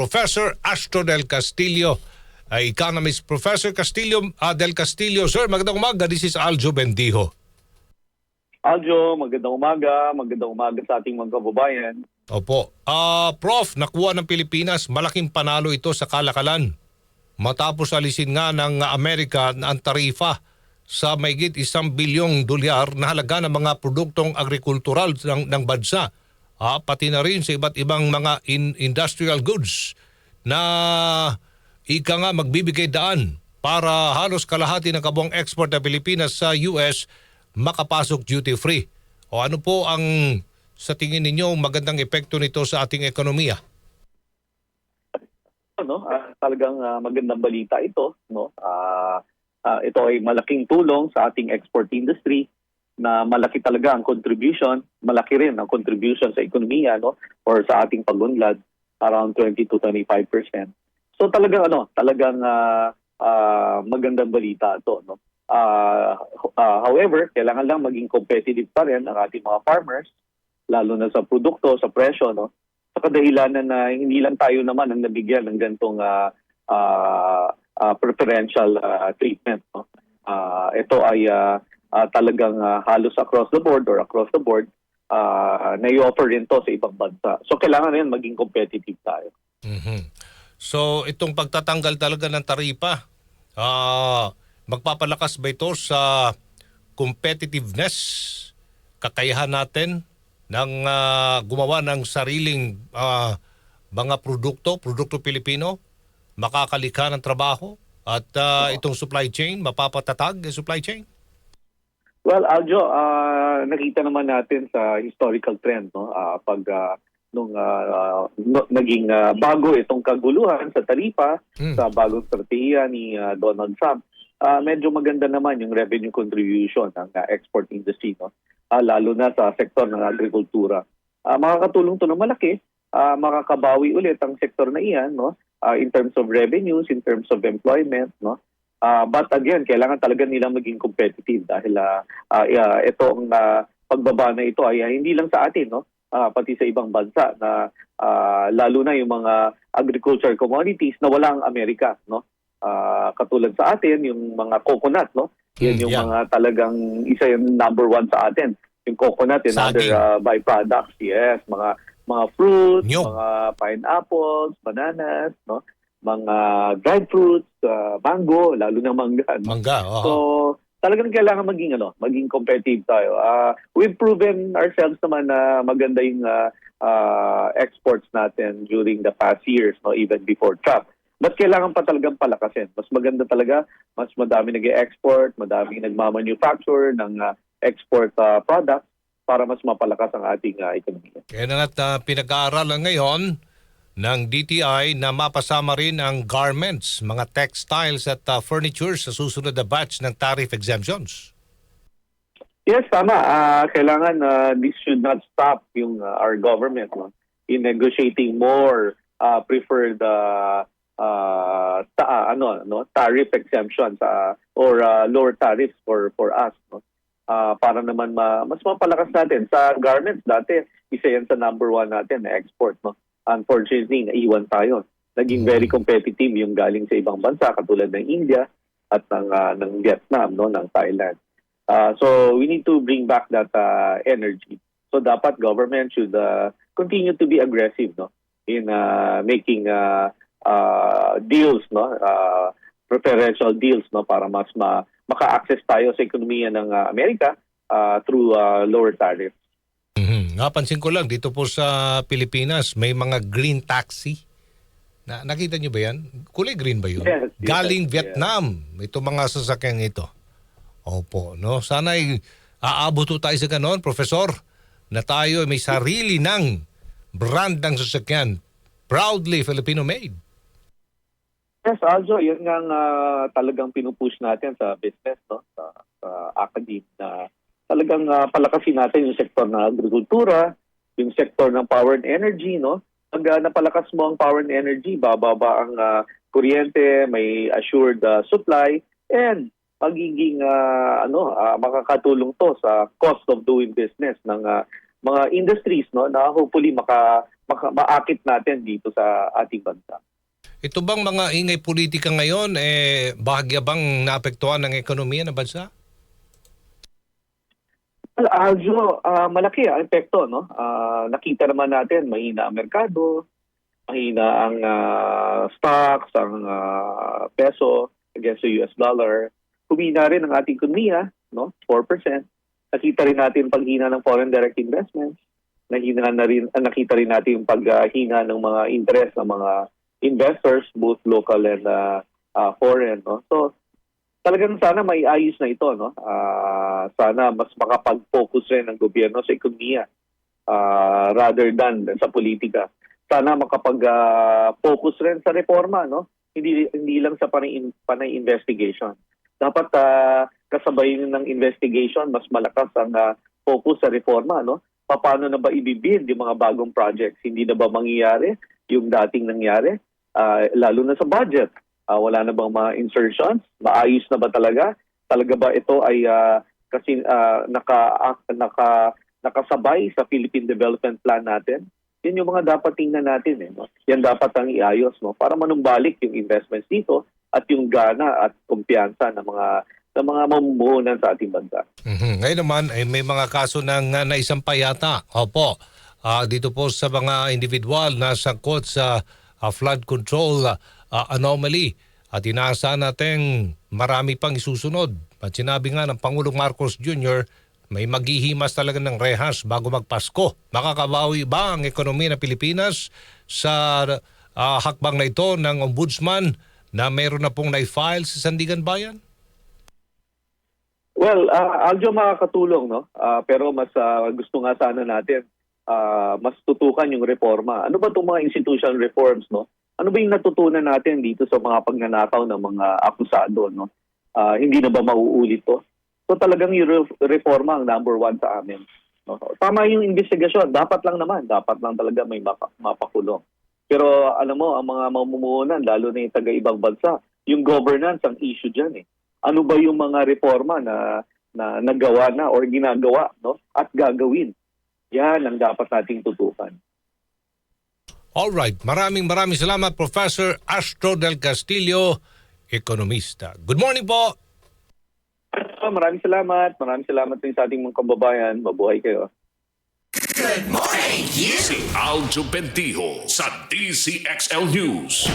Professor Astro del Castillo, uh, economist. Professor Castillo uh, del Castillo, sir, magandang umaga. This is Aljo Bendijo. Aljo, magandang umaga. Magandang umaga sa ating mga kababayan. Opo. Ah, Prof, nakuha ng Pilipinas, malaking panalo ito sa kalakalan. Matapos alisin nga ng Amerika ang tarifa sa mayigit isang bilyong dolyar na halaga ng mga produktong agrikultural ng, ng bansa. Ah, pati na rin sa iba't ibang mga in- industrial goods na ika nga magbibigay daan para halos kalahati ng kabuang export ng Pilipinas sa US makapasok duty-free. O ano po ang sa tingin ninyo magandang epekto nito sa ating ekonomiya? Ano, ah, talagang ah, magandang balita ito. No? Ah, ah, ito ay malaking tulong sa ating export industry na malaki talaga ang contribution, malaki rin ang contribution sa ekonomiya no or sa ating pagunlad around 20 to 25%. So talagang ano, talagang ah, ah, magandang balita ito no. Ah, ah, however, kailangan lang maging competitive pa rin ang ating mga farmers lalo na sa produkto, sa presyo no. Sa kadahilanan na hindi lang tayo naman ang nabigyan ng ganitong ah, ah, ah, preferential ah, treatment no. Ah, ito ay ah, ah, talagang ah, halos across the board or across the board uh, na-offer rin to sa ibang bansa. So kailangan rin maging competitive tayo. Mhm. So itong pagtatanggal talaga ng taripa, ah magpapalakas ba ito sa competitiveness, kakayahan natin ng ah, gumawa ng sariling ah, mga produkto, produkto Pilipino, makakalika ng trabaho at ah, itong supply chain, mapapatatag ang supply chain? Well, Aljo, ah, nakita naman natin sa historical trend no ah, pag ah, nung ah, no- naging ah, bago itong kaguluhan sa taripa Hmm. sa bagong strategiya ni ah, Donald Trump. ah, medyo maganda naman yung revenue contribution ng ah, export industry no. Ah, lalo na sa sektor ng agrikultura. Ah, makakatulong to ng malaki, ah, makakabawi ulit ang sektor na iyan no ah, in terms of revenues, in terms of employment no. Ah, but again, kailangan talaga nilang maging competitive dahil ah, ah, yeah, itong ah, pagbaba na ito ay ah, hindi lang sa atin no, ah, pati sa ibang bansa na ah, lalo na yung mga agriculture commodities na wala ang Amerika no. Ah, katulad sa atin yung mga coconut no. Yan Mm, yung yeah. mga talagang isa yung number one sa atin. Yung coconut and other ah, byproducts. Yes, mga mga fruits, Nyog. mga pineapples, bananas, no mga dried fruits, ah, mango, lalo na mangga. no? Mangga, oo. So, talagang kailangan maging ano, maging competitive tayo. Ah, we've proven ourselves naman na maganda yung ah, ah, exports natin during the past years, no, even before Trump. But kailangan pa talagang palakasin. Mas maganda talaga, mas madami nag-export, madami nagmamanufacture ng ah, export ah, products para mas mapalakas ang ating ah, ekonomiya. Kaya na nga pinag-aaralan ngayon ng DTI na mapasama rin ang garments, mga textiles at uh, furniture sa susunod na batch ng tariff exemptions. Yes, tama. Ah, kailangan ah, this should not stop yung ah, our government no, in negotiating more ah, preferred ah, ah, ta- ah, ano no tariff exemptions ah, or ah, lower tariffs for for us no. Ah, para naman ma- mas mapalakas natin sa garments dati isa yan sa number one natin na export no. Unfortunately, naiwan tayo. Naging very competitive yung galing sa ibang bansa katulad ng India at ng ah, ng Vietnam no ng Thailand. Uh, so we need to bring back that uh, energy. So dapat government should uh, continue to be aggressive no in uh, making uh, uh, deals no uh, preferential deals no para mas ma maka-access tayo sa ekonomiya ng uh, Amerika uh, through uh, lower tariffs. Mhm. Napansin ko lang dito po sa Pilipinas may mga green taxi. Na, nakita niyo ba yan? Kulay green ba yun? Yes, yes, Galing yes. Vietnam. Ito mga sasakyan ito. Opo, no? Sana ay aabot tayo sa ganon, Professor, na tayo ay may sarili ng brand ng sasakyan. Proudly Filipino-made. Yes, also, yun nga ah, talagang pinupush natin sa business, no? sa, sa academe na talagang ah, palakasin natin yung sektor ng agrikultura, yung sektor ng power and energy, no? Pag ah, napalakas mo ang power and energy, bababa ang ah, kuryente, may assured ah, supply, and magiging ah, ano ah, makakatulong to sa cost of doing business ng ah, mga industries no na hopefully maka maka- maakit natin dito sa ating bansa. Ito bang mga ingay politika ngayon, eh, bahagya bang naapektuhan ng ekonomiya ng bansa? Aljo, ah, malaki ang epekto. No? Ah, nakita naman natin, mahina ang merkado, mahina ang ah, stocks, ang ah, peso against the US dollar. Humina rin ang ating ekonomiya, no? 4%. Nakita rin natin paghina ng foreign direct investments. Nahina na rin, ah, nakita rin natin yung paghina ng mga interest ng mga investors, both local and ah, ah, foreign. No? So, talagang sana may ayos na ito no? Ah, sana mas makapag-focus rin ang gobyerno sa ekonomiya ah, rather than sa politika. Sana makapag-focus rin sa reforma no? Hindi hindi lang sa panay, panay investigation. Dapat ah, kasabay ng investigation mas malakas ang ah, focus sa reforma no? Paano na ba ibibuild yung mga bagong projects? Hindi na ba mangyayari yung dating nangyari? Ah, lalo na sa budget Ah, wala na bang mga insertions? Maayos na ba talaga? Talaga ba ito ay ah, kasi ah, naka, ah, naka, nakasabay sa Philippine Development Plan natin? Yan yung mga dapat tingnan natin. Eh, no? Yan dapat ang iayos no? para manumbalik yung investments dito at yung gana at kumpiyansa ng mga ng mga mamumuhunan sa ating bansa. Mhm. Ngayon naman, ay may mga kaso ng uh, naisampay yata. Opo. Ah, dito po sa mga individual na sangkot sa ah, flood control ah, anomaly. At inaasahan natin marami pang isusunod. At sinabi nga ng Pangulong Marcos Jr., may maghihimas talaga ng rehas bago magpasko. Makakabawi ba ang ekonomiya ng Pilipinas sa ah, hakbang na ito ng ombudsman na meron na pong na-file sa Sandigan Bayan? Well, uh, Aljo makakatulong, no? Ah, pero mas ah, gusto nga sana natin ah, mas tutukan yung reforma. Ano ba itong mga institutional reforms, no? Ano ba yung natutunan natin dito sa mga pagnanakaw ng mga akusado, no? Ah, hindi na ba mauulit to? So talagang yung re- reforma ang number one sa amin. No? Tama yung investigasyon. Dapat lang naman. Dapat lang talaga may mapa- mapakulong. Pero alam mo, ang mga mamumuhunan, lalo na yung taga-ibang bansa, yung governance ang issue dyan eh. Ano ba yung mga reforma na na nagawa na or ginagawa no at gagawin yan ang dapat nating tutukan Alright, maraming maraming salamat Professor Astro del Castillo, ekonomista. Good morning po. so, maraming salamat maraming salamat din sa ating mga kababayan mabuhay kayo Si Aljo Bendijo sa DCXL News.